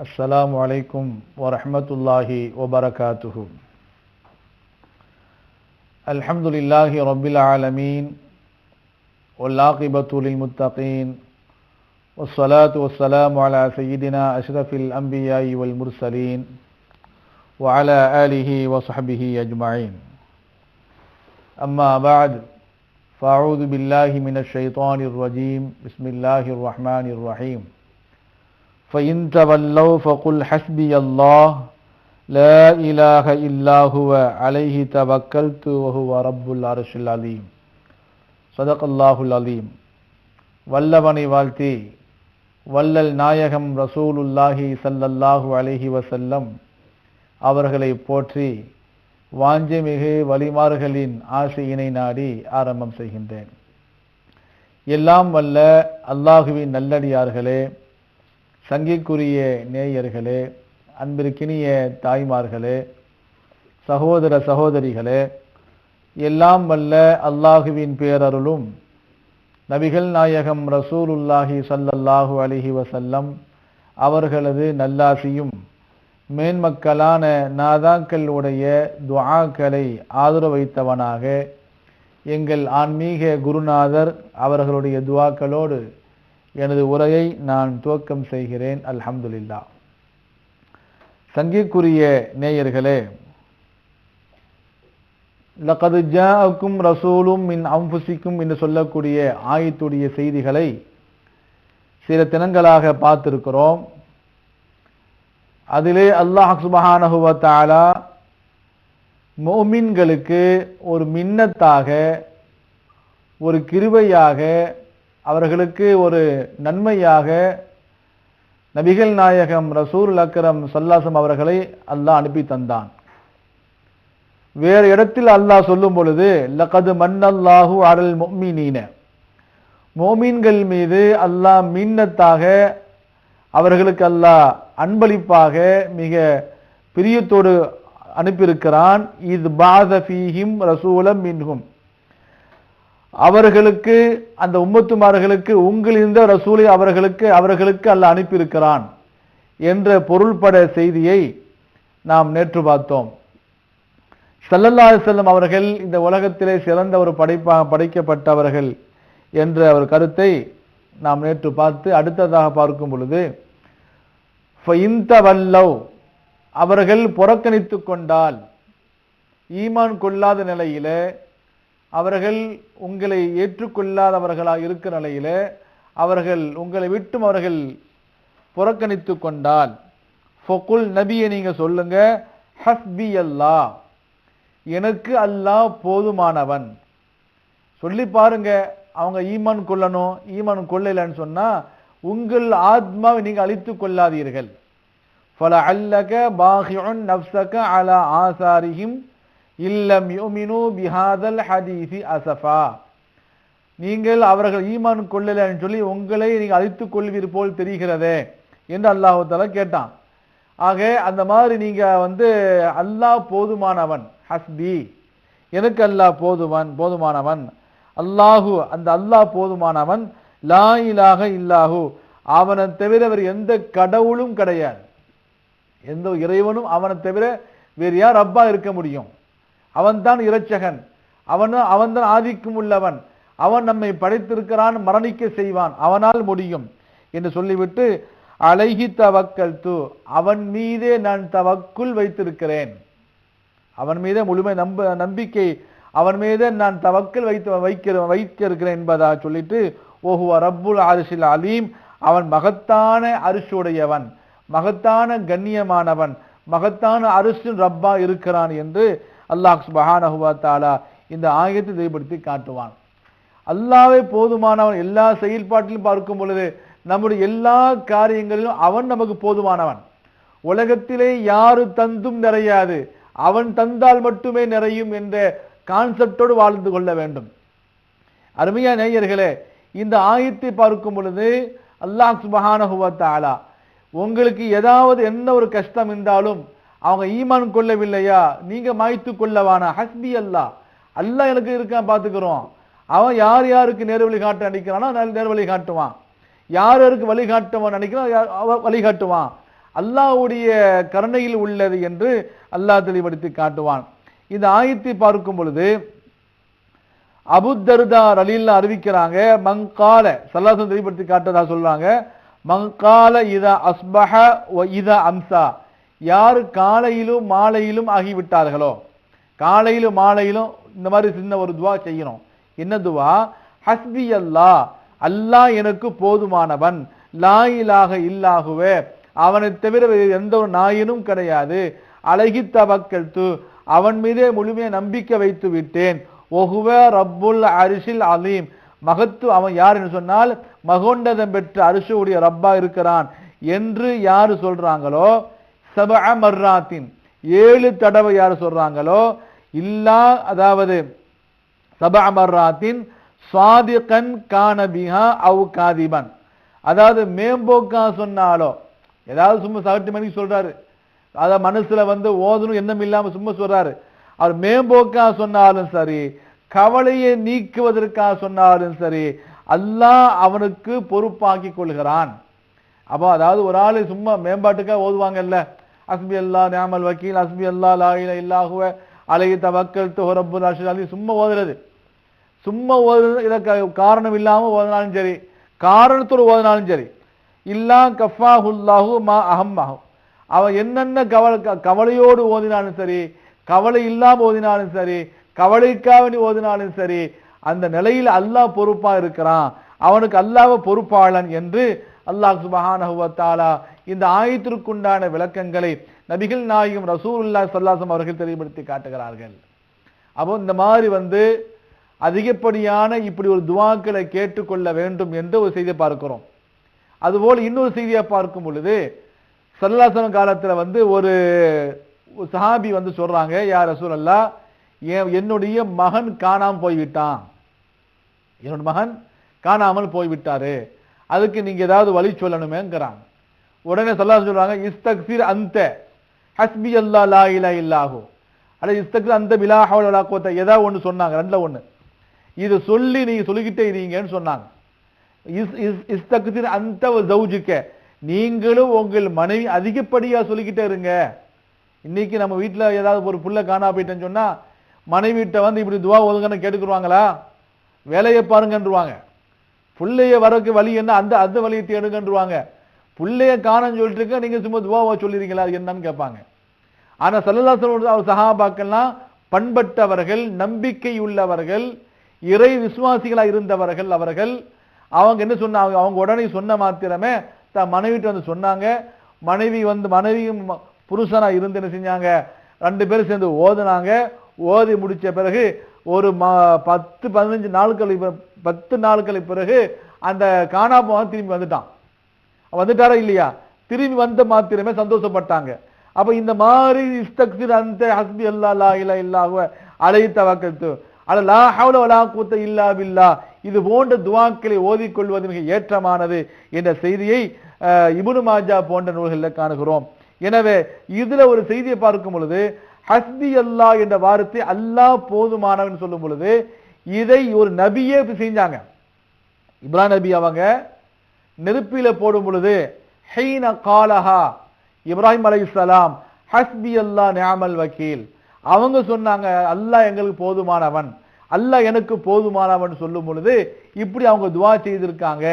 السلام عليكم ورحمة الله وبركاته. الحمد لله رب العالمين والعاقبة للمتقين والصلاة والسلام على سيدنا أشرف الأنبياء والمرسلين وعلى آله وصحبه أجمعين. أما بعد فأعوذ بالله من الشيطان الرجيم. بسم الله الرحمن الرحيم. فإن تولوا فقل حسبي الله لا إله إلا هو عليه توكلت وهو رب العرش العظيم صدق الله العظيم வல்லவனை வாழ்த்தி வல்லல் நாயகம் ரசூலுல்லாஹி ஸல்லல்லாஹு அலைஹி வஸல்லம் அவர்களை போற்றி வாஞ்சமிகு வழிமார்களின் ஆசையினை நாடி ஆரம்பம் செய்கின்றேன் எல்லாம் வல்ல அல்லாஹுவின் நல்லடியார்களே சங்கிக்குரிய நேயர்களே அன்பிற்கினிய தாய்மார்களே சகோதர சகோதரிகளே எல்லாம் வல்ல அல்லாஹுவின் பேரருளும் நபிகள் நாயகம் ரசூலுல்லாஹி சல்லல்லாஹு அலிஹி வசல்லம் அவர்களது நல்லாசியும் மேன்மக்களான நாதாக்கள் உடைய துவாக்களை ஆதரவு வைத்தவனாக எங்கள் ஆன்மீக குருநாதர் அவர்களுடைய துவாக்களோடு எனது உரையை நான் துவக்கம் செய்கிறேன். அல்ஹம்துலில்லா சங்கிக்குரிய நேயர்களே லகது ஜாக்கும் ரசூலும் மின் அம்புசிக்கும் என்று சொல்லக்கூடிய ஆயத்துடைய செய்திகளை சில தினங்களாக பார்த்திருக்கிறோம். அதிலே அல்லாஹ் சுபஹானஹு மோமின்களுக்கு ஒரு மின்னத்தாக ஒரு கிருவையாக அவர்களுக்கு ஒரு நன்மையாக நபிகள் நாயகம் ரசூல் அக்கரம் சல்லாசம் அவர்களை அல்லாஹ் அனுப்பி தந்தான். வேறு இடத்தில் அல்லாஹ் சொல்லும் பொழுது லகது மன்னல்லாஹு அடல் மொமீனீன மோமீன்கள் மீது அல்லாஹ் மின்னத்தாக அவர்களுக்கு அல்லாஹ் அன்பளிப்பாக மிக பிரியத்தோடு அனுப்பியிருக்கிறான். இது பாதஃபீஹிம் ரசூலம் மின்ஹும். அவர்களுக்கு அந்த உம்மத்துமார்களுக்கு உங்களிருந்த ரசூலை அவர்களுக்கு அவர்களுக்கு அல்ல அனுப்பியிருக்கிறான் என்ற பொருள்பட செய்தியை நாம் நேற்று பார்த்தோம். சல்லல்லா செல்லம் அவர்கள் இந்த உலகத்திலே சிறந்த ஒரு படைப்பாக படைக்கப்பட்டவர்கள் என்ற ஒரு கருத்தை நாம் நேற்று பார்த்து அடுத்ததாக பார்க்கும் பொழுது இந்த வல்லவ் அவர்கள் புறக்கணித்து கொண்டால் ஈமான் கொள்ளாத நிலையில அவர்கள் உங்களை ஏற்றுக்கொள்ளாதவர்களாக இருக்கிற நிலையில் அவர்கள் உங்களை விட்டும் அவர்கள் புறக்கணித்து கொண்டால் ஃபொகுல் நபியை நீங்கள் சொல்லுங்க ஹஸ்பி அல்லாஹ் எனக்கு அல்லாஹ் போதுமானவன். சொல்லி பாருங்க அவங்க ஈமான் கொள்ளணும் ஈமான் கொள்ளலன்னு சொன்னால் உங்கள் ஆத்மாவை நீங்கள் அழித்து கொள்ளாதீர்கள். ஃபல அல்லக பாஹிஉன் நப்சக அலா ஆசாரிஹிம் இல்லம் யுமினு பிஹாதல் ஹதீஃபி அசஃபா. நீங்கள் அவர்கள் ஈமான் கொள்ளலன்னு சொல்லி உங்களை நீங்கள் அழித்துக் கொள்வீர் போல் தெரிகிறதே என்று அல்லாஹால கேட்டான். ஆக அந்த மாதிரி நீங்க வந்து அல்லாஹ் போதுமானவன் ஹஸ்பி. எனக்கு அல்லாஹ் போதுவன் போதுமானவன். அல்லாஹு அந்த அல்லாஹ் போதுமானவன். லா இலாக இல்லாஹு. அவனை தவிர வேறு எந்த கடவுளும் கிடையாது. எந்த இறைவனும் அவனை தவிர வேறு யார் ரப்பா இருக்க முடியும்? அவன்தான் இரட்சகன். அவனும் அவன்தான் ஆதிக்கம் உள்ளவன். அவன் நம்மை படைத்திருக்கிறான் மரணிக்க செய்வான். அவனால் முடியும். என்று சொல்லிவிட்டு அழகி தவக்கல் து அவன் மீதே நான் தவக்குள் வைத்திருக்கிறேன். அவன் மீதே முழுமை நம்ப நம்பிக்கை அவன் மீதே நான் தவக்கல் வைத்து வைக்கிற வைக்க இருக்கிறேன் சொல்லிட்டு ஓஹுவ ரப்புல் அரிசில் அலீம். அவன் மகத்தான அரிசுடையவன். மகத்தான கண்ணியமானவன். மகத்தான அரிசின் ரப்பா இருக்கிறான் என்று அல்லாஹ் சுபஹானஹுவா தாலா இந்த ஆயத்தை தெளிவுபடுத்தி காட்டுவான். அல்லாவே போதுமானவன் எல்லா செயல்பாட்டிலும் பார்க்கும் பொழுது நம்முடைய எல்லா காரியங்களிலும் அவன் நமக்கு போதுமானவன். உலகத்திலே யாரு தந்தும் நிறையாது அவன் தந்தால் மட்டுமே நிறையும் என்ற கான்செப்டோடு வாழ்ந்து கொள்ள வேண்டும். அருமையா நேயர்களே இந்த ஆயத்தை பார்க்கும் பொழுது அல்லாஹ் சுபஹானஹுவா தாலா உங்களுக்கு ஏதாவது என்ன ஒரு கஷ்டம் இருந்தாலும் அவங்க ஈமான் கொள்ளவில்லையா? நீங்க மாய்த்து கொள்ளவானா? ஹஸ்பி அல்லாஹ் அல்லாஹ் எனக்கு இருக்கான் பாத்துக்கிறோம். அவன் யார் யாருக்கு நேர் வழி காட்ட நினைக்கிறானோ நேர் வழி காட்டுவான். யார் யாருக்கு வழிகாட்டுவான் நினைக்கிறான் யா- அவன் வழிகாட்டுவான் அல்லாஹ்வுடைய கருணையில் உள்ளது என்று அல்லாஹ் தெளிவடுத்தி காட்டுவான். இந்த ஆயத்தை பார்க்கும் பொழுது அபுத்தர்தா ரலில்லா அறிவிக்கிறாங்க மங்கால சல்லாசம் தெளிவுபடுத்தி காட்டதா சொல்றாங்க மங்கால இதா அஸ்பஹ இதா அம்சா யார் காலையிலும் மாலையிலும் ஆகிவிட்டார்களோ? காலையிலும் மாலையிலும் இந்த மாதிரி சின்ன ஒரு துவா செய்யணும். என்ன துவா? ஹஸ்பி அல்லாஹ் அல்லாஹ் எனக்கு போதுமானவன். லாயிலாக இல்லாகுவே அவனை தவிர எந்த ஒரு நாயினும் கிடையாது. அழகி தவக்கல் து அவன் மீதே முழுமையை நம்பிக்கை வைத்து விட்டேன். ஒஹுவ ரப்புல் அரிசில் அலீம். மகத்து அவன் யார் என்று சொன்னால் மகோண்டதம் பெற்ற அரிசுடைய ரப்பா இருக்கிறான். என்று யாரு சொல்றாங்களோ சப மர்ராத்தின். ஏழு தடவை யார் சொல்றாங்களோ? இல்லா அதாவது சப மர்ராத்தின் சுவாதிகன் கானபிஹா அவு காதிபன். அதாவது மேம்போக்கா சொன்னாலோ ஏதாவது சும்மா சகட்டு மணிக்கு சொல்றாரு. அதை மனசுல வந்து ஓதணும் எண்ணம் இல்லாம சும்மா சொல்றாரு. அவர் மேம்போக்கா சொன்னாலும் சரி கவலையை நீக்குவதற்காக சொன்னாலும் சரி அல்லாஹ் அவனுக்கு பொறுப்பாக்கி கொள்கிறான். அப்போ அதாவது ஒரு ஆள் சும்மா மேம்பாட்டுக்காக ஓதுவாங்கல்ல? அஸ்பி அல்லா நியாமல் வக்கீல் அஸ்பி அல்லா லாயில இல்லாகுவ இல்லாஹுவ தவக்கல் ரப்பு ராஷித் அலி சும்மா ஓதுறது. சும்மா ஓதுறது இதை காரணம் இல்லாமல் ஓதினாலும் சரி காரணத்தோடு ஓதினாலும் சரி. இல்லா கஃபாஹுல்லாஹு மா அஹம்மாஹு. அவன் என்னென்ன கவலை க- கவலையோடு ஓதினாலும் சரி கவலை இல்லாமல் ஓதினாலும் சரி கவலைக்காக ஓதினாலும் சரி அந்த நிலையில் அல்லாஹ் பொறுப்பா இருக்கிறான். அவனுக்கு அல்லாஹ் பொறுப்பாளன் என்று அல்லாஹ் சுபஹானஹுவத்தாலா இந்த ஆயத்திற்குண்டான விளக்கங்களை நபிகள் நாயகம் ரசூல்லா சல்லாசம் அவர்கள் தெளிவுபடுத்தி காட்டுகிறார்கள். அப்போ இந்த மாதிரி வந்து அதிகப்படியான இப்படி ஒரு துவாக்களை கேட்டுக்கொள்ள வேண்டும் என்று ஒரு செய்தியை பார்க்கிறோம். அதுபோல் இன்னொரு செய்தியை பார்க்கும் பொழுது சல்லாசன காலத்தில் வந்து ஒரு சஹாபி வந்து சொல்றாங்க யார் ரசூல் அல்லா என்னுடைய மகன் காணாம போய்விட்டான். என்னோட மகன் காணாமல் போய்விட்டாரு. அதுக்கு நீங்க ஏதாவது வழி சொல்லணுமேங்கிறாங்க உடனே சல்லாஹ் சொல்றாங்க இஸ்தக்சிர் அந்த ஹஸ்பி அல்லா லா இலா இல்லாஹு. அல்ல இஸ்தக்சிர் அந்த பிலா ஹவுல வலா ஏதாவது ஒன்று சொன்னாங்க ரெண்டில் ஒன்று இது சொல்லி நீங்கள் சொல்லிக்கிட்டே இருங்கன்னு சொன்னாங்க. இஸ் இஸ் இஸ்தக்சிர் அந்த ஜவுஜுக்க நீங்களும் உங்கள் மனைவி அதிகப்படியாக சொல்லிக்கிட்டே இருங்க. இன்னைக்கு நம்ம வீட்டில் ஏதாவது ஒரு புள்ள காணா போயிட்டேன்னு சொன்னால் மனைவிட்ட வந்து இப்படி துவா ஒதுங்கன்னு கேட்டுக்குருவாங்களா? வேலையை பாருங்கன்றுவாங்க. பிள்ளைய வரக்கு வழி என்ன? அந்த அந்த வழியை தேடுங்கன்றுவாங்க. பிள்ளைய காணம் சொல்லிட்டு இருக்க நீங்க சும்மா துவாவா சொல்லிருக்கீங்களா? அது என்னன்னு கேட்பாங்க. ஆனா சல்லல்லாஹு அவர் சஹாபாக்கள்லாம் பண்பட்டவர்கள் நம்பிக்கை உள்ளவர்கள் இறை விசுவாசிகளா இருந்தவர்கள் அவர்கள் அவங்க என்ன சொன்னாங்க? அவங்க உடனே சொன்ன மாத்திரமே தான் மனைவிட்டு வந்து சொன்னாங்க. மனைவி வந்து மனைவியும் புருஷனா இருந்து என்ன செஞ்சாங்க? ரெண்டு பேரும் சேர்ந்து ஓதுனாங்க. ஓதி முடிச்ச பிறகு ஒரு ம- பத்து பதினஞ்சு நாட்கள் பத்து நாட்களுக்கு பிறகு அந்த காணாபோகம் திரும்பி வந்துட்டான். வந்துட்டாரா இல்லையா? திரும்பி வந்த மாத்திரமே சந்தோஷப்பட்டாங்க. அப்ப இந்த மாதிரி இஸ்தக்சிர் அந்த ஹஸ்பி அல்லா லா இலா இல்லாஹுவ அலை தவக்கத்து அல லா ஹவுல வலா கூத்த இல்லா பில்லா. இது போன்ற துவாக்களை ஓதிக்கொள்வது மிக ஏற்றமானது என்ற செய்தியை அஹ், மாஜா போன்ற நூல்களில் காணுகிறோம். எனவே இதுல ஒரு செய்தியை பார்க்கும் பொழுது ஹஸ்பி அல்லாஹ் என்ற வார்த்தை அல்லாஹ் போதுமானவன் சொல்லும் பொழுது இதை ஒரு நபியே செஞ்சாங்க. இப்ரா நபி அவங்க நெருப்பில போடும் பொழுது ஹெய்ன காலஹா இப்ராஹிம் அலைஹிஸ்ஸலாம் ஹஸ்பி அல்லாஹ் நியாமல் வக்கீல் அவங்க சொன்னாங்க அல்லாஹ் எங்களுக்கு போதுமானவன் அல்லாஹ் எனக்கு போதுமானவன் சொல்லும் பொழுது இப்படி அவங்க துவா செய்திருக்காங்க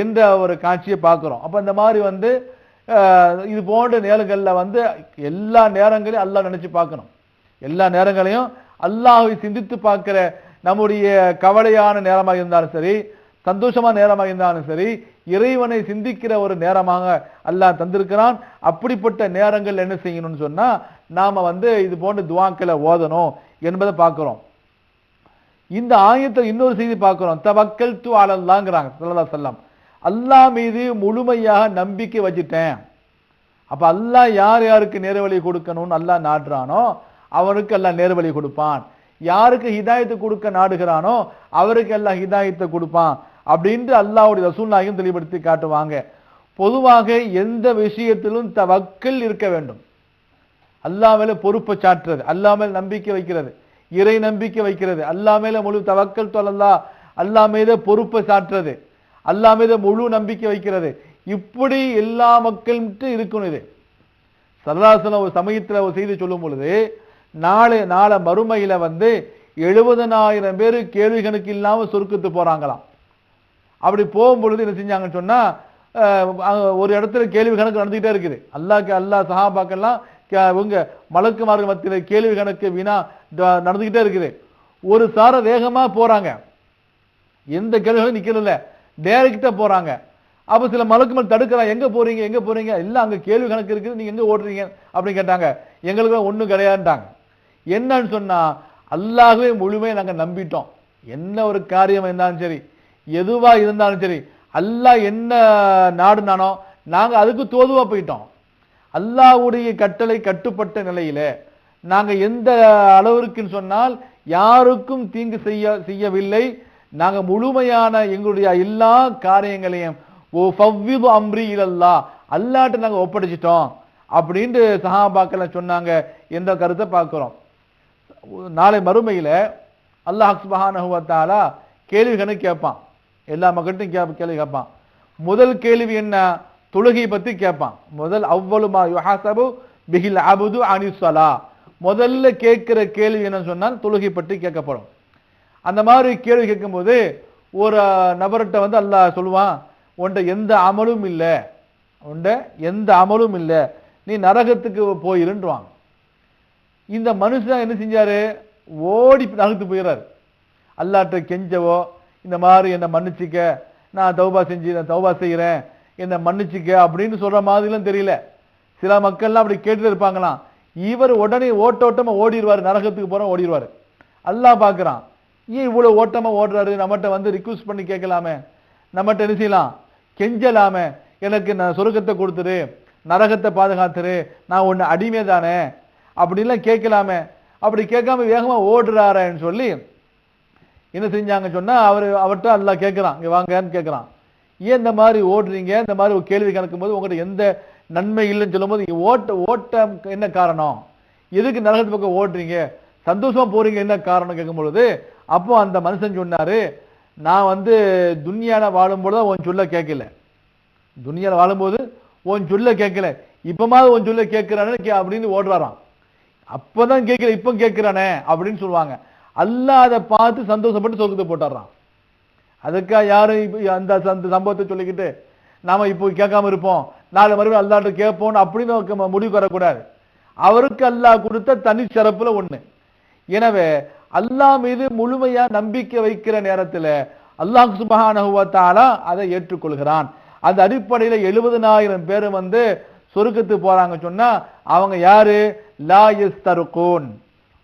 என்ற ஒரு காட்சியை பார்க்குறோம். அப்போ இந்த மாதிரி வந்து இது போன்ற நேரங்களில் வந்து எல்லா நேரங்களையும் அல்லாஹ் நினச்சி பார்க்கணும். எல்லா நேரங்களையும் அல்லாஹை சிந்தித்து பார்க்குற நம்முடைய கவலையான நேரமாக இருந்தாலும் சரி சந்தோஷமான நேரமாக இருந்தாலும் சரி இறைவனை சிந்திக்கிற ஒரு நேரமாக அல்லாஹ் தந்திருக்கிறான். அப்படிப்பட்ட நேரங்கள் என்ன செய்யணும்னு சொன்னா நாம வந்து இது போன்ற துவாக்களை ஓதணும் என்பதை பார்க்கிறோம். இந்த ஆயத்தை இன்னொரு செய்தி பார்க்கிறோம். தவக்கல் து அலல்லாங்கிறாங்க சல்லா அலைஹி அல்லாஹ் மீது முழுமையாக நம்பிக்கை வச்சுட்டேன். அப்ப அல்லாஹ் யார் யாருக்கு நேரவழி கொடுக்கணும்னு அல்லாஹ் நாடுறானோ அவனுக்கு எல்லாம் நேர்வழி கொடுப்பான். யாருக்கு ஹிதாயத்தை கொடுக்க நாடுகிறானோ அவருக்கு எல்லாம் ஹிதாயத்தை கொடுப்பான். அப்படின்ட்டு அல்லாவுடைய ரசூல்லாயும் தெளிவுபடுத்தி காட்டுவாங்க. பொதுவாக எந்த விஷயத்திலும் தவக்கல் இருக்க வேண்டும். அல்லாமேல பொறுப்பை சாட்டுறது அல்லாமல் நம்பிக்கை வைக்கிறது இறை நம்பிக்கை வைக்கிறது அல்லாமேல முழு தவக்கல் தொல்லா அல்லாஹ் மீத பொறுப்பை சாட்டுறது அல்லாமல் மீத முழு நம்பிக்கை வைக்கிறது. இப்படி எல்லா மக்கள்கிட்ட இருக்கணும் இது. சரதாசன ஒரு சமயத்தில் ஒரு செய்தி சொல்லும் பொழுது நாளை நாளை மறுமையில் வந்து எழுபதனாயிரம் பேர் கேள்விகளுக்கு இல்லாமல் சுருக்கத்து போகிறாங்களாம் அப்படி போகும்பொழுது என்ன செஞ்சாங்கன்னு சொன்னால் ஒரு இடத்துல கேள்வி கணக்கு நடந்துகிட்டே இருக்குது. அல்லாஹ் அல்லாஹ் சஹாபாக்கெல்லாம் கே- இவங்க மலக்குமார்கள் மத்தியில் கேள்வி கணக்கு வீணா த- நடந்துகிட்டே இருக்குது. ஒரு சார வேகமாக போகிறாங்க எந்த கேள்விகளும் நிற்கிறதில்ல டைரக்டா போகிறாங்க அப்போ சில மலக்குமல் தடுக்கிறான் எங்கே போகிறீங்க எங்கே போகிறீங்க இல்லை அங்கே கேள்வி கணக்கு இருக்குது. நீங்கள் எங்கே ஓடுறீங்க? அப்படின்னு கேட்டாங்க. எங்களுக்கு ஒன்றும் கிடையாதுட்டாங்க என்னன்னு சொன்னால் அல்லாகவே முழுமையை நாங்கள் நம்பிட்டோம். என்ன ஒரு காரியம் இருந்தாலும் சரி. எதுவா இருந்தாலும் சரி அல்லாஹ் என்ன நாடுனானோ நாங்க அதுக்கு தோதுவா போயிட்டோம். அல்லாஹுடைய கட்டளை கட்டுப்பட்ட நிலையில நாங்க எந்த அளவிற்குன்னு சொன்னால் யாருக்கும் தீங்கு செய்ய செய்யவில்லை. நாங்க முழுமையான எங்களுடைய எல்லா காரியங்களையும் ஓ ஃபவ்விது அம்ரி இல்லல்லா அல்லாட்ட நாங்க ஒப்படைச்சிட்டோம். அப்படின்ட்டு சஹாபாக்கள் சொன்னாங்க என்ற கருத்தை பார்க்கிறோம். நாளை மறுமையில அல்லாஹ் சுப்ஹானஹு வ கேள்வி கணக்கு கேட்பான். எல்லா மக்கள்கிட்டையும் கே கேள்வி கேட்பான். முதல் கேள்வி என்ன? தொழுகை பத்தி கேட்பான். முதல் அவ்வளுமா யுஹாசபு பிகில் அபுது அனிசலா முதல்ல கேட்கிற கேள்வி என்னன்னு சொன்னால் தொழுகை பற்றி கேட்கப்படும். அந்த மாதிரி கேள்வி கேட்கும்போது ஒரு நபர்கிட்ட வந்து அல்லாஹ் சொல்லுவான் உன்ட எந்த அமலும் இல்லை. உன்ட எந்த அமலும் இல்லை. நீ நரகத்துக்கு போயிருன்றான் இந்த மனுஷன் என்ன செஞ்சாரு? ஓடி நகர்த்து போயிடுறாரு அல்லாட்ட கெஞ்சவோ இந்த மாதிரி என்னை மன்னிச்சிக்க. நான் தௌபா செஞ்சு நான் தௌபா செய்கிறேன் என்னை மன்னிச்சிக்க அப்படின்னு சொல்கிற மாதிரிலாம் தெரியல. சில மக்கள்லாம் அப்படி கேட்டுட்டு இருப்பாங்களாம். இவர் உடனே ஓட்ட ஓட்டமாக ஓடிடுவார். நரகத்துக்கு போகிற ஓடிடுவார். அல்லாஹ் பார்க்குறான் ஏன் இவ்வளோ ஓட்டமாக ஓடுறாரு? நம்மகிட்ட வந்து ரிக்வஸ்ட் பண்ணி கேட்கலாமே. நம்மகிட்ட என்ன செய்யலாம்? கெஞ்சலாமே. எனக்கு நான் சொருக்கத்தை கொடுத்துரு. நரகத்தை பாதுகாத்துரு. நான் ஒன்று அடிமை தானே அப்படின்லாம் கேட்கலாமே. அப்படி கேட்காம வேகமாக ஓடுறாரேன்னு சொல்லி என்ன செஞ்சாங்க சொன்னா அவர் அவர்கிட்ட அல்லா கேட்குறான். இங்க வாங்கன்னு கேட்குறான். ஏன் இந்த மாதிரி ஓடுறீங்க? இந்த மாதிரி ஒரு கேள்வி கணக்கும் போது உங்கள்கிட்ட எந்த நன்மை இல்லைன்னு சொல்லும்போது இங்க ஓட்ட ஓட்டம் என்ன காரணம்? எதுக்கு நரகத்து பக்கம் ஓடுறீங்க? சந்தோஷமா போறீங்க என்ன காரணம் கேட்கும் பொழுது அப்போ அந்த மனுஷன் சொன்னாரு நான் வந்து துன்யால வாழும்போது தான் உன் சொல்ல கேட்கல. துன்யால வாழும்போது உன் சொல்ல கேட்கல. இப்பமாவது உன் சொல்ல கேட்கிறானே கே- அப்படின்னு ஓடுறாராம். அப்பதான் கேட்கல இப்ப கேட்கிறானே அப்படின்னு சொல்லுவாங்க. அல்லாஹ் அதை பார்த்து சந்தோஷப்பட்டு சொர்க்கத்தை போட்டுறான் அதுக்காக யாரும் இப்போ அந்த அந்த சம்பவத்தை சொல்லிக்கிட்டு நாம இப்போ கேட்காம இருப்போம். நாலு மறுபடியும் அல்லாட்ட கேட்போம் அப்படின்னு முடிவு வரக்கூடாது. அவருக்கு அல்லாஹ் கொடுத்த தனி சிறப்புல ஒண்ணு. எனவே அல்லாஹ் மீது முழுமையா நம்பிக்கை வைக்கிற நேரத்துல அல்லாஹ் சுபஹானஹு அதை ஏற்றுக்கொள்கிறான். அந்த அடிப்படையில் எழுபதனாயிரம் பேர் வந்து சொருக்கத்து போறாங்க சொன்னா அவங்க யாரு? லா எஸ் தருக்கோன்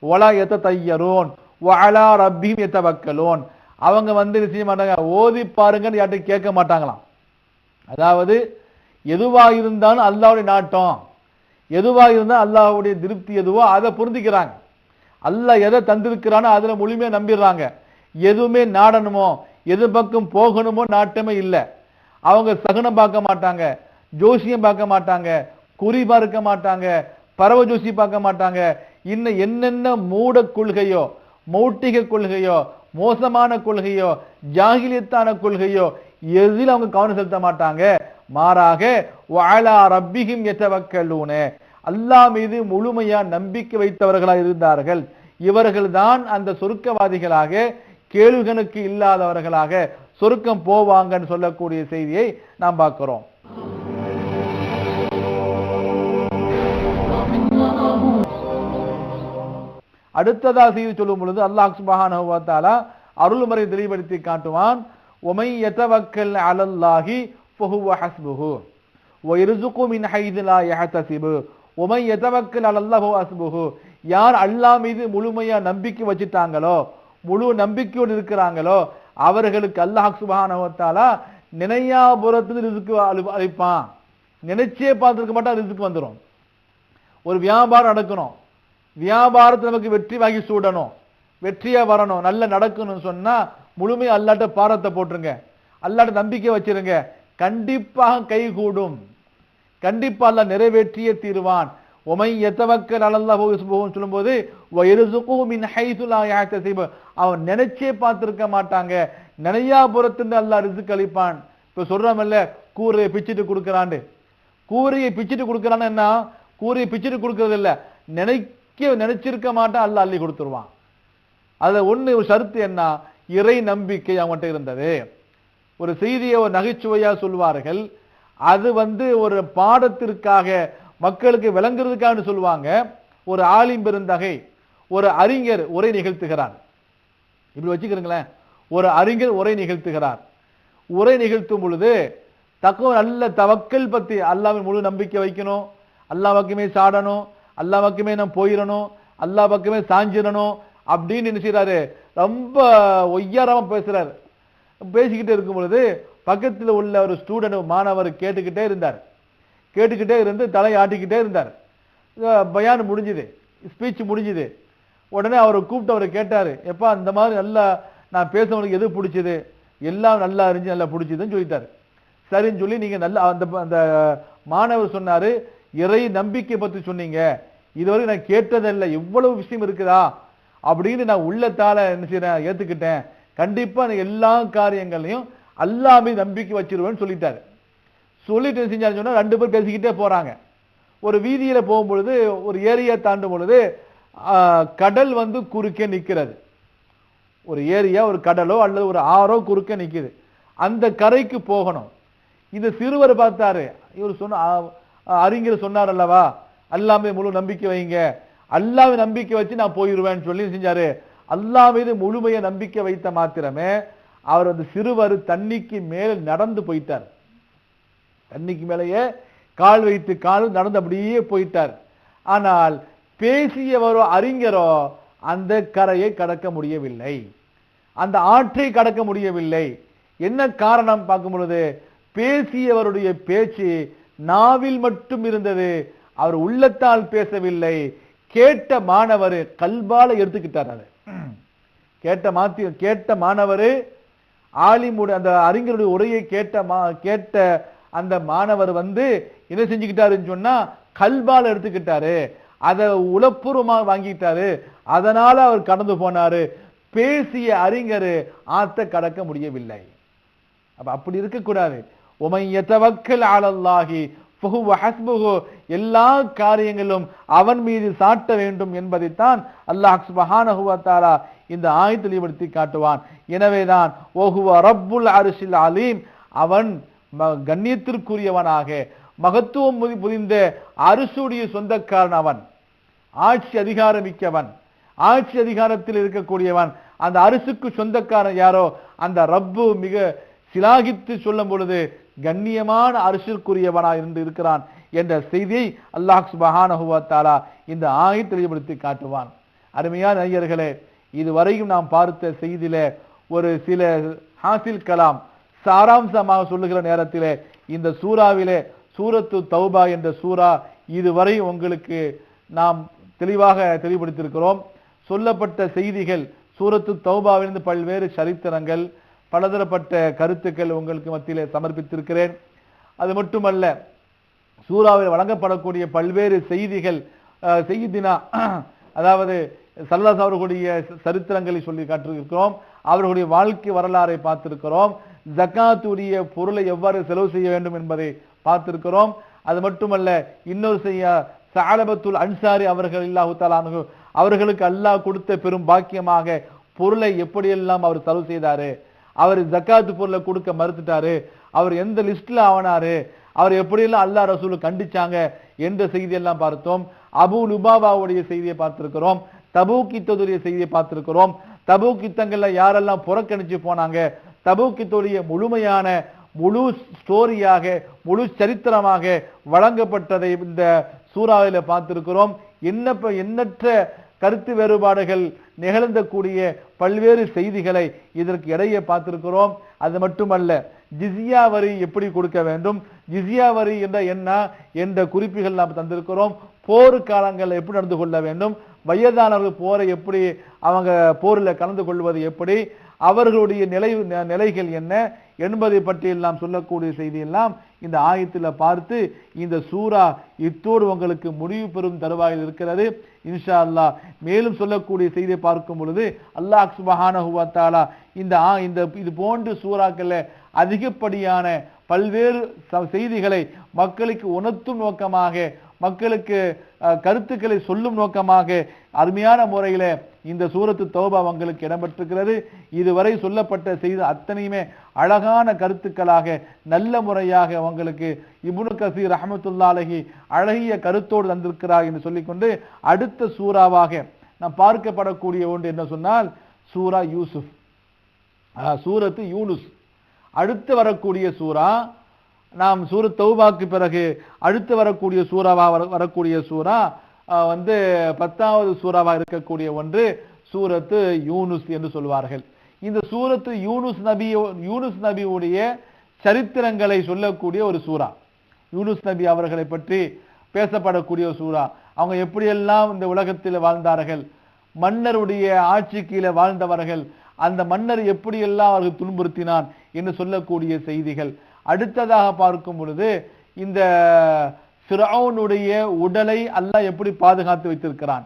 ஒலா எத்த தையரோன் வஅலா ரப்பியும் எத்தவக்கலோன் அவங்க வந்து செய்ய மாட்டாங்க ஓதி பாருங்கன்னு யார்ட்டும் கேட்க மாட்டாங்களாம். அதாவது எதுவாக இருந்தாலும் அல்லாஹ்வுடைய நாட்டம் எதுவாக இருந்தால் அல்லாஹ்வுடைய திருப்தி எதுவோ அதை புரிஞ்சுக்கிறாங்க. அல்லாஹ் எதை தந்திருக்கிறானோ அதில் முழுமையாக நம்பிடுறாங்க. எதுவுமே நாடணுமோ எது பக்கம் போகணுமோ நாட்டமே இல்லை. அவங்க சகுனம் பார்க்க மாட்டாங்க ஜோசியம் பார்க்க மாட்டாங்க குறி பார்க்க மாட்டாங்க பறவை ஜோசி பார்க்க மாட்டாங்க. இன்னும் என்னென்ன மூட கொள்கையோ மௌட்டிக கொள்கையோ மோசமான கொள்கையோ ஜாகிலியத்தான கொள்கையோ எதில் அவங்க கவனம் செலுத்த மாட்டாங்க? மாறாக வாழா ரப்பிஹிம் எத்தவக்கல்லூன அல்லாஹ் மீது முழுமையா நம்பிக்கை வைத்தவர்களாக இருந்தார்கள். இவர்கள்தான் அந்த சொருக்கவாதிகளாக கேள்விகளுக்கு இல்லாதவர்களாக சொருக்கம் போவாங்கன்னு சொல்லக்கூடிய செய்தியை நாம் பார்க்கிறோம். அடுத்ததாக செய்து சொல்லும் பொழுது அல்லாஹ் சுபஹானஹுவாத்தாலா அருள்முறை தெளிவுபடுத்தி காட்டுவான். ஒமை எத்தவக்கல் அலல்லாஹி ஃபஹுவ ஹஸ்புஹு. ஒ இருசுக்கு மின் ஹைதுலா யஹதசிபு. ஒமை எத்தவக்கல் அலல்லாஹு ஹஸ்புஹு. யார் அல்லாஹ் மீது முழுமையாக நம்பிக்கை வச்சுட்டாங்களோ முழு நம்பிக்கையோடு இருக்கிறாங்களோ அவர்களுக்கு அல்லாஹ் சுபஹானஹுவாத்தாலா நினையாபுரத்தில் ரிசுக்கு அழிப்பான் நினைச்சே பார்த்துருக்க மாட்டா ரிசுக்கு வந்துடும் ஒரு வியாபாரம் நடக்கணும். வியாபாரத்தில் நமக்கு வெற்றி வாங்கி சூடணும். வெற்றியா வரணும். நல்ல நடக்கணும்னு சொன்னா முழுமையாக அல்லாட்ட பாரத்தை போட்டுருங்க. அல்லாட்ட நம்பிக்கை வச்சிருங்க. கண்டிப்பாக கைகூடும் கண்டிப்பா அல்ல நிறைவேற்றிய தீருவான். உமை எத்தவக்க அலல்லாஹ் போகும் சொல்லும்போது வயருசுகுஹு மின் ஹைது லா அவன் நினைச்சே பார்த்துருக்க மாட்டாங்க. நினையா புறத்துண்டு அல்லா ரிசுக்கு அளிப்பான். இப்ப சொல்றோம்ல கூரையை பிச்சுட்டு கொடுக்குறான்னு கூரையை பிச்சுட்டு கொடுக்குறான்னு என்ன? கூரையை பிச்சுட்டு கொடுக்கறது இல்லை. நினை நினைச்சிருக்க மாட்டான் அல்ல அள்ளி கொடுத்துருவான். அதுல ஒண்ணு சருத்து என்ன? இறை நம்பிக்கை அவன்கிட்ட இருந்தது. ஒரு செய்தியை ஒரு நகைச்சுவையா சொல்வார்கள். அது வந்து ஒரு பாடத்திற்காக மக்களுக்கு விளங்குறதுக்காக சொல்லுவாங்க. ஒரு ஆலிம் பெருந்தகை ஒரு அறிஞர் உரை நிகழ்த்துகிறார். இப்படி வச்சுக்கிறீங்களேன். ஒரு அறிஞர் உரை நிகழ்த்துகிறார். உரை நிகழ்த்தும் பொழுது தக்குவ நல்ல தவக்கல் பத்தி அல்லாவின் முழு நம்பிக்கை வைக்கணும். அல்லாஹ் பக்கமே சாடணும். அல்லா பக்கமே நான் போயிடணும் அல்லா பக்கமே சாஞ்சிடணும் அப்படின்னு என்ன ரொம்ப ஒய்யாரமாக பேசுகிறார் பேசிக்கிட்டே இருக்கும் பொழுது பக்கத்தில் உள்ள ஒரு ஸ்டூடெண்ட் மாணவர் கேட்டுக்கிட்டே இருந்தார். கேட்டுக்கிட்டே இருந்து தலை ஆட்டிக்கிட்டே இருந்தார். பயான் முடிஞ்சுது ஸ்பீச் முடிஞ்சுது. உடனே அவரை கூப்பிட்டு அவரை கேட்டார் எப்பா அந்த மாதிரி நல்லா நான் பேசுனவனுக்கு எது பிடிச்சிது? எல்லாம் நல்லா இருந்துச்சு நல்லா பிடிச்சிதுன்னு சொல்லிட்டார். சரின்னு சொல்லி நீங்கள் நல்லா அந்த அந்த மாணவர் சொன்னார் இறை நம்பிக்கை பத்தி சொன்னீங்க. இதுவரைக்கும் நான் கேட்டதில்லை. இவ்வளவு விஷயம் இருக்குதா? அப்படின்னு நான் உள்ளத்தால என்ன செய்யறேன் ஏத்துக்கிட்டேன். கண்டிப்பா நான் எல்லா காரியங்களையும் அல்லாமே நம்பிக்கை வச்சிருவேன்னு சொல்லிட்டாரு. சொல்லிட்டு செஞ்சாரு சொன்னா ரெண்டு பேர் பேசிக்கிட்டே போறாங்க. ஒரு வீதியில போகும்பொழுது ஒரு ஏரியா தாண்டும் பொழுது கடல் வந்து குறுக்கே நிக்கிறது. ஒரு ஏரியா ஒரு கடலோ அல்லது ஒரு ஆறோ குறுக்க நிக்குது. அந்த கரைக்கு போகணும். இந்த சிறுவர் பார்த்தாரு. இவர் சொன்ன அறிஞர் சொன்னார் அல்லவா அல்லாமே முழு நம்பிக்கை வைங்க. அல்லாவை நம்பிக்கை வச்சு நான் போயிடுவேன்னு சொல்லி செஞ்சாரு. அல்லா மீது முழுமைய நம்பிக்கை வைத்த மாத்திரமே அவர் வந்து சிறுவர் தண்ணிக்கு மேல் நடந்து போயிட்டார். தண்ணிக்கு மேலேயே கால் வைத்து கால் நடந்து அப்படியே போயிட்டார். ஆனால் பேசியவரோ அறிஞரோ அந்த கரையை கடக்க முடியவில்லை. அந்த ஆற்றை கடக்க முடியவில்லை. என்ன காரணம் பார்க்கும் பொழுது பேசியவருடைய பேச்சு நாவில் மட்டும் இருந்தது. அவர் உள்ளத்தால் பேசவில்லை. கேட்ட மாணவர் கல்பால எடுத்துக்கிட்டார் அதை கேட்ட மாத்தி கேட்ட மாணவர் ஆலிமுடைய அந்த அறிஞருடைய உரையை கேட்ட மா கேட்ட அந்த மாணவர் வந்து என்ன செஞ்சுக்கிட்டாருன்னு சொன்னா கல்வால் எடுத்துக்கிட்டாரு. அதை உளப்பூர்வமாக வாங்கிட்டாரு. அதனால அவர் கடந்து போனாரு. பேசிய அறிஞர் ஆத்த கடக்க முடியவில்லை. அப்ப அப்படி இருக்கக்கூடாது. உமை எத்தவக்கல் ஆளல்லாகி எல்லா காரியங்களும் அவன் மீது சாட்ட வேண்டும் என்பதைத்தான் அல்லாஹ் சுப்ஹானஹு இந்த ஆயத்தில் காட்டுவான். எனவேதான் ஓஹுவ ரப்புல் அரிசில் அலீம். அவன் ம- கண்ணியத்திற்குரியவனாக மகத்துவம் புரிந்த அரிசுடைய சொந்தக்காரன் அவன். ஆட்சி அதிகாரம் மிக்கவன் ஆட்சி அதிகாரத்தில் இருக்கக்கூடியவன். அந்த அரசுக்கு சொந்தக்காரன் யாரோ? அந்த ரப்பு மிக சிலாகித்து சொல்லும் பொழுது கண்ணியமான அரசிற்குரியவனாக இருந்து இருக்கிறான் என்ற செய்தியை அல்லாஹ் சுபஹானஹுவத்தாலா இந்த ஆயை தெளிவுபடுத்தி காட்டுவான். அருமையான ஐயர்களே இதுவரையும் நாம் பார்த்த செய்தியில ஒரு சில ஹாசில் கலாம் சாராம்சமாக சொல்லுகிற நேரத்திலே இந்த சூறாவிலே சூரத்து தௌபா என்ற சூரா இதுவரை உங்களுக்கு நாம் தெளிவாக தெளிவுபடுத்தியிருக்கிறோம். சொல்லப்பட்ட செய்திகள் சூரத்து தௌபாவிலிருந்து பல்வேறு சரித்திரங்கள் பலதரப்பட்ட கருத்துக்கள் உங்களுக்கு மத்தியில் சமர்ப்பித்திருக்கிறேன். அது மட்டுமல்ல சூறாவில் வழங்கப்படக்கூடிய பல்வேறு செய்திகள் செய்தினா அதாவது சரதாஸ் அவர்களுடைய சரித்திரங்களை சொல்லி காட்டிருக்கிறோம் அவர்களுடைய வாழ்க்கை வரலாறை பார்த்திருக்கிறோம். ஜக்காத்துடைய பொருளை எவ்வாறு செலவு செய்ய வேண்டும் என்பதை பார்த்திருக்கிறோம். அது மட்டுமல்ல இன்னொரு செய்ய சாலபத்துல் அன்சாரி அவர்கள் இல்லாஹு அவர்களுக்கு அல்லாஹ் கொடுத்த பெரும் பாக்கியமாக பொருளை எப்படியெல்லாம் அவர் செலவு செய்தாரு? அவர் ஜக்காத்து பொருளை கொடுக்க மறுத்துட்டாரு. அவர் எந்த லிஸ்ட்ல ஆவனாரு? அவர் எப்படியெல்லாம் அல்லாஹ் ரசூல் கண்டிச்சாங்க? என்ற செய்தியெல்லாம் பார்த்தோம்? அபு லுபாபாவுடைய செய்தியை பார்த்திருக்கிறோம். தபூக் யுத்தத்துடைய செய்தியை பார்த்திருக்கிறோம். தபு யுத்தங்கள்ல யாரெல்லாம் புறக்கணிச்சு போனாங்க? தபூக் யுத்தத்துடைய முழுமையான முழு ஸ்டோரியாக முழு சரித்திரமாக வழங்கப்பட்டதை இந்த சூறாவில பார்த்திருக்கிறோம். என்ன எண்ணற்ற கருத்து வேறுபாடுகள் நிகழ்ந்தக்கூடிய பல்வேறு செய்திகளை இதற்கு இடையே பார்த்திருக்கிறோம். அது மட்டுமல்ல ஜிசியா வரி எப்படி கொடுக்க வேண்டும்? ஜிசியா வரி என்ற என்ன என்ற குறிப்புகள் நாம் தந்திருக்கிறோம். போர் காலங்களில் எப்படி நடந்து கொள்ள வேண்டும்? வயதானவர்கள் போரை எப்படி அவங்க போரில் கலந்து கொள்வது எப்படி? அவர்களுடைய நிலை நிலைகள் என்ன என்பதை பற்றி எல்லாம் சொல்லக்கூடிய செய்தியெல்லாம் இந்த ஆயத்தில் பார்த்து இந்த சூரா இத்தோடு உங்களுக்கு முடிவு பெறும் தருவாயில் இருக்கிறது. இன்ஷா அல்லாஹ் மேலும் சொல்லக்கூடிய செய்தியை பார்க்கும் பொழுது அல்லாஹ் சுபஹானஹு வ இந்த ஆ- இந்த இது போன்று சூறாக்களில் அதிகப்படியான பல்வேறு ச- செய்திகளை மக்களுக்கு உணர்த்தும் நோக்கமாக மக்களுக்கு கருத்துக்களை சொல்லும் நோக்கமாக அருமையான முறையில இந்த சூரத்து தௌபா அவங்களுக்கு இடம்பெற்றிருக்கிறது. இதுவரை சொல்லப்பட்ட செய்தி அத்தனையுமே அழகான கருத்துக்களாக நல்ல முறையாக அவங்களுக்கு இபுனு கசீர் ரஹமத்துல்லா அலஹி அழகிய கருத்தோடு தந்திருக்கிறார் என்று சொல்லிக்கொண்டு அடுத்த சூறாவாக நாம் பார்க்கப்படக்கூடிய ஒன்று என்ன சொன்னால் சூரா யூசுப் சூரத்து யூனுஸ். அடுத்து வரக்கூடிய சூரா நாம் சூரத் தௌபாக்கு பிறகு அடுத்து வரக்கூடிய சூறாவா வர- வரக்கூடிய சூரா வந்து பத்தாவது சூறாவா இருக்கக்கூடிய ஒன்று சூரத்து யூனுஸ் என்று சொல்வார்கள். இந்த சூரத்து யூனுஸ் நபி யூனுஸ் நபியுடைய சரித்திரங்களை சொல்லக்கூடிய ஒரு சூரா யூனுஸ் நபி அவர்களை பற்றி பேசப்படக்கூடிய சூறா. சூரா அவங்க எப்படியெல்லாம் இந்த உலகத்தில் வாழ்ந்தார்கள் மன்னருடைய ஆட்சி கீழே வாழ்ந்தவர்கள் அந்த மன்னர் எப்படியெல்லாம் அவர்கள் துன்புறுத்தினான் என்று சொல்லக்கூடிய செய்திகள். அடுத்ததாக பார்க்கும் பொழுது இந்த ஃபிரௌனுடைய உடலை அல்லாஹ் எப்படி பாதுகாத்து வைத்திருக்கிறான்?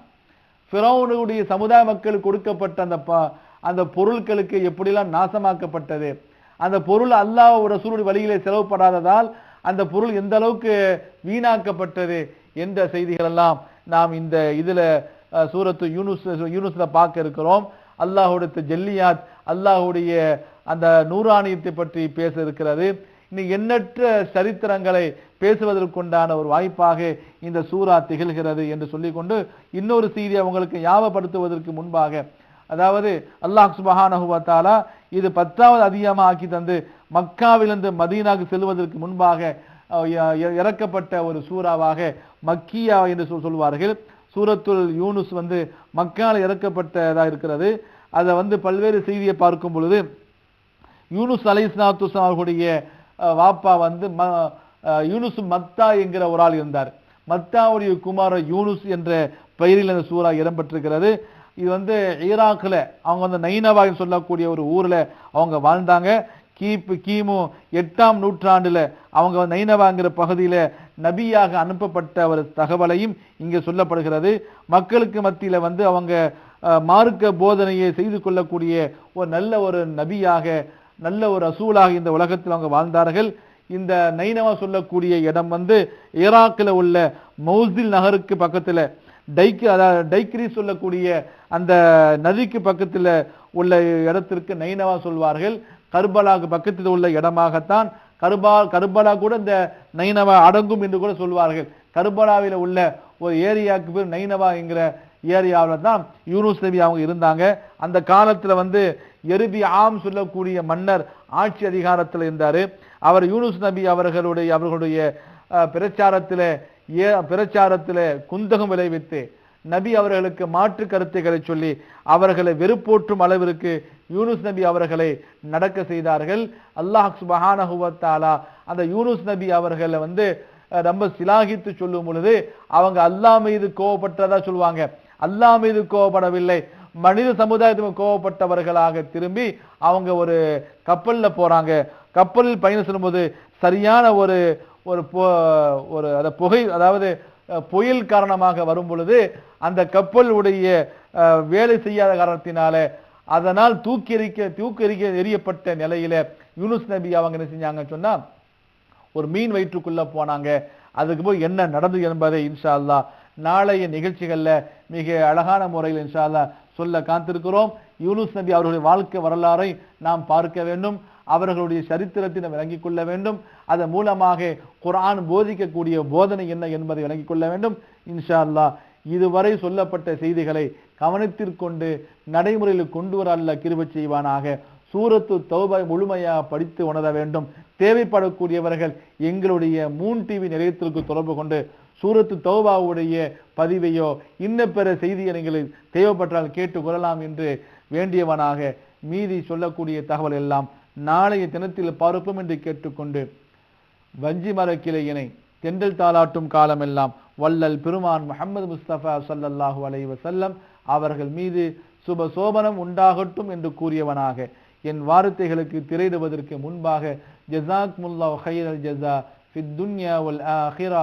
ஃபிரௌனுடைய சமுதாய மக்களுக்கு கொடுக்கப்பட்ட அந்த ப- அந்த பொருட்களுக்கு எப்படிலாம் நாசமாக்கப்பட்டது? அந்த பொருள் அல்லாஹ் ரசூலுடைய வழியிலே செலவுப்படாததால் அந்த பொருள் எந்த அளவுக்கு வீணாக்கப்பட்டது என்ற செய்திகள் எல்லாம் நாம் இந்த இதில் சூரத்து யூனுஸ் யூனுஸில் பார்க்க இருக்கிறோம். அல்லாஹுடைய ஜெல்லியாத் அல்லாஹுடைய அந்த நூறாணியத்தை பற்றி பேச இருக்கிறது. இன்னும் எண்ணற்ற சரித்திரங்களை பேசுவதற்குண்டான ஒரு வாய்ப்பாக இந்த சூரா திகழ்கிறது என்று சொல்லிக்கொண்டு இன்னொரு செய்தியை உங்களுக்கு ஞாபகப்படுத்துவதற்கு முன்பாக அதாவது அல்லாஹ் சுபஹானஹுவத்தாலா இது பத்தாவது அதிகமாக ஆக்கி தந்து மக்காவிலிருந்து மதீனாவுக்கு செல்வதற்கு முன்பாக இறக்கப்பட்ட ஒரு சூறாவாக மக்கியா என்று சொல் சொல்வார்கள். சூரத்துல் யூனுஸ் வந்து மக்கால் இறக்கப்பட்டதாக இருக்கிறது. அதை வந்து பல்வேறு செய்தியை பார்க்கும் பொழுது யூனுஸ் அலை அவர்களுடைய வாப்பா வந்து ம யூனுஸ் மத்தா என்கிற ஒரு ஆள் இருந்தார். மத்தாவுடைய குமார யூனுஸ் என்ற பெயரில் அந்த சூறா இடம்பெற்றிருக்கிறது இது வந்து ஈராக்கில் அவங்க வந்து நைனவாயின்னு சொல்லக்கூடிய ஒரு ஊரில் அவங்க வாழ்ந்தாங்க. கிபி கிமு எட்டாம் நூற்றாண்டில் அவங்க நைனவாங்கிற பகுதியில் நபியாக அனுப்பப்பட்ட ஒரு தகவலையும் இங்கே சொல்லப்படுகிறது. மக்களுக்கு மத்தியில் வந்து அவங்க மார்க்க போதனையை செய்து கொள்ளக்கூடிய ஒரு நல்ல ஒரு நபியாக நல்ல ஒரு ரசூலாக இந்த உலகத்தில் அவங்க வாழ்ந்தார்கள். இந்த நைனவா சொல்லக்கூடிய இடம் வந்து ஈராக்கில் உள்ள மௌசில் நகருக்கு பக்கத்தில் டைக்கு அதாவது டைக்ரி சொல்லக்கூடிய அந்த நதிக்கு பக்கத்தில் உள்ள இடத்திற்கு நைனவா சொல்வார்கள். கர்பலாக்கு பக்கத்தில் உள்ள இடமாகத்தான் கர்பா கர்பலா கூட இந்த நைனவா அடங்கும் என்று கூட சொல்வார்கள். கர்பலாவில் உள்ள ஒரு ஏரியாவுக்கு பேர் நைனவா என்கிற ஏரியாவில் தான் யூனுஸ் நபி அவங்க இருந்தாங்க. அந்த காலத்தில் வந்து எருபி ஆம் சொல்லக்கூடிய மன்னர் ஆட்சி அதிகாரத்தில் இருந்தார். அவர் யூனுஸ் நபி அவர்களுடைய அவர்களுடைய பிரச்சாரத்தில் ஏ பிரச்சாரத்தில் குந்தகம் விளைவித்து நபி அவர்களுக்கு மாற்று கருத்துக்களை சொல்லி அவர்களை வெறுப்போற்றும் அளவிற்கு யூனுஸ் நபி அவர்களை நடக்க செய்தார்கள். அல்லாஹ் சுபஹானஹுவத்தாலா அந்த யூனுஸ் நபி அவர்களை வந்து ரொம்ப சிலாகித்து சொல்லும் பொழுது அவங்க அல்லாஹ் மீது கோவப்பட்டதா சொல்லுவாங்க. அல்லா மீது கோவப்படவில்லை. மனித சமுதாயத்துக்கு கோவப்பட்டவர்களாக திரும்பி அவங்க ஒரு கப்பலில் போகிறாங்க கப்பலில் பயணம் செல்லும்போது சரியான ஒரு ஒரு பொ- ஒரு அதை புகை அதாவது புயல் காரணமாக வரும் பொழுது அந்த கப்பலுடைய வேலை செய்யாத காரணத்தினால அதனால் தூக்கி எரிக்க தூக்கி எரிக்க எரியப்பட்ட நிலையில யூனுஸ் நபி அவங்க என்ன செஞ்சாங்கன்னு சொன்னா ஒரு மீன் வயிற்றுக்குள்ள போனாங்க. அதுக்கு போய் என்ன நடந்தது என்பதை இன்ஷா அல்லா நாளைய நிகழ்ச்சிகளில் மிக அழகான முறையில் இன்ஷால்லா சொல்ல காத்திருக்கிறோம். யூனுஸ் நபி அவர்களுடைய வாழ்க்கை வரலாறை நாம் பார்க்க வேண்டும். அவர்களுடைய சரித்திரத்தை நாம் விளங்கிக் கொள்ள வேண்டும். அதன் மூலமாக குரான் போதிக்கக்கூடிய போதனை என்ன என்பதை விளங்கிக் கொள்ள வேண்டும். இன்ஷா இதுவரை சொல்லப்பட்ட செய்திகளை கவனத்திற்கொண்டு நடைமுறையில் கொண்டு வர அல்ல கிருப செய்வானாக. சூரத்து தௌபை முழுமையாக படித்து உணர வேண்டும். தேவைப்படக்கூடியவர்கள் எங்களுடைய மூன் டிவி நிலையத்திற்கு தொடர்பு கொண்டு சூரத்து தௌபாவுடைய பதிவையோ இன்ன பிற செய்தியை நீங்கள் தேவைப்பட்டால் கேட்டு கொள்ளலாம் என்று வேண்டியவனாக மீதி சொல்லக்கூடிய தகவல் எல்லாம் நாளைய தினத்தில் பார்ப்போம் என்று கேட்டுக்கொண்டு வஞ்சி மரக்கிளையினை தெண்டல் தாளாட்டும் காலமெல்லாம் வள்ளல் பெருமான் முகமது முஸ்தபா ஸல்லல்லாஹு அலைஹி செல்லம் அவர்கள் மீது சுப சோபனம் உண்டாகட்டும் என்று கூறியவனாக என் வார்த்தைகளுக்கு திரையிடுவதற்கு முன்பாக ஜஸாக் முல்லாஹ் ஹைரல் ஜஸா ஃபித் துன்யா வல் ஆஹிரா